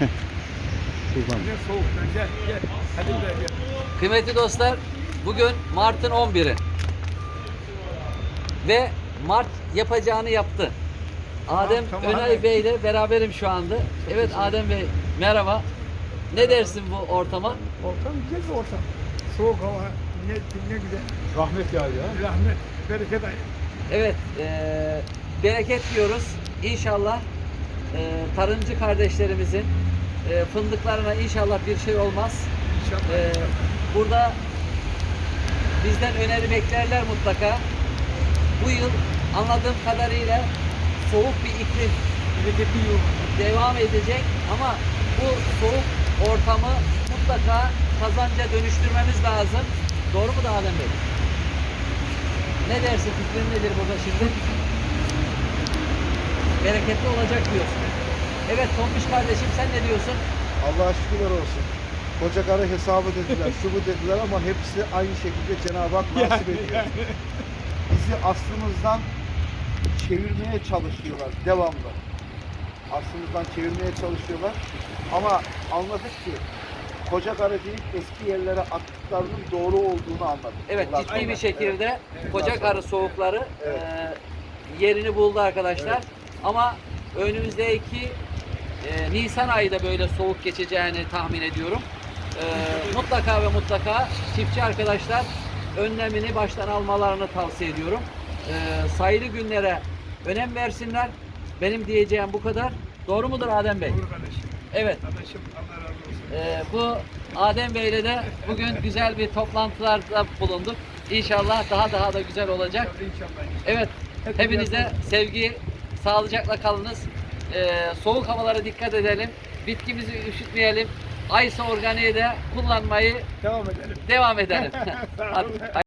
Gel gel. Hadi gel. Kıymetli dostlar, bugün Mart'ın 11'i. Ve Mart yapacağını yaptı. Adem tamam. Önay Bey ile beraberim şu anda. Evet Adem Bey, merhaba. Ne dersin bu ortama? Ortam güzel bir ortam. Soğuk hava ne, ne güzel. Rahmet yağıyor ha. Rahmet, bereket ayı. Evet, eee, bereket diyoruz. İnşallah eee, tarımcı kardeşlerimizin eee, fındıklarına inşallah bir şey olmaz. İnşallah. Ee, burada bizden öneri beklerler mutlaka. Bu yıl anladığım kadarıyla soğuk bir iklim devam edecek ama bu soğuk ortamı mutlaka kazanca dönüştürmemiz lazım. Doğru mu da Adem Bey? Ne dersin? Fikrin nedir burada şimdi? Bereketli olacak diyorsun. Evet Tombiş kardeşim sen ne diyorsun? Allah'a şükürler olsun. Koca karı hesabı dediler, şu bu dediler ama hepsi aynı şekilde Cenab-ı Hak nasip ediyor. Bizi aslımızdan çevirmeye çalışıyorlar devamlı. Aslımızdan çevirmeye çalışıyorlar. Ama anladık ki koca karı deyip eski yerlere attıklarının doğru olduğunu anladık. Evet Yıllar ciddi bir şekilde Evet. koca karı soğukları Evet. e, yerini buldu arkadaşlar. Evet. Ama önümüzdeki e, Nisan ayı da böyle soğuk geçeceğini tahmin ediyorum. E, mutlaka ve mutlaka çiftçi arkadaşlar önlemini baştan almalarını tavsiye ediyorum. E, sayılı günlere önem versinler. Benim diyeceğim bu kadar. Doğru mudur Adem Bey? Olur kardeşim. Evet. Kardeşim Allah razı olsun. Ee, bu Adem Bey'le de bugün güzel bir toplantılarda bulunduk. İnşallah daha daha da güzel olacak. İnşallah inşallah. Evet, Hep hepinize sevgi, sağlıcakla kalınız. Ee, soğuk havalara dikkat edelim. Bitkimizi üşütmeyelim. Aysa organiği de kullanmayı Devam edelim. devam edelim.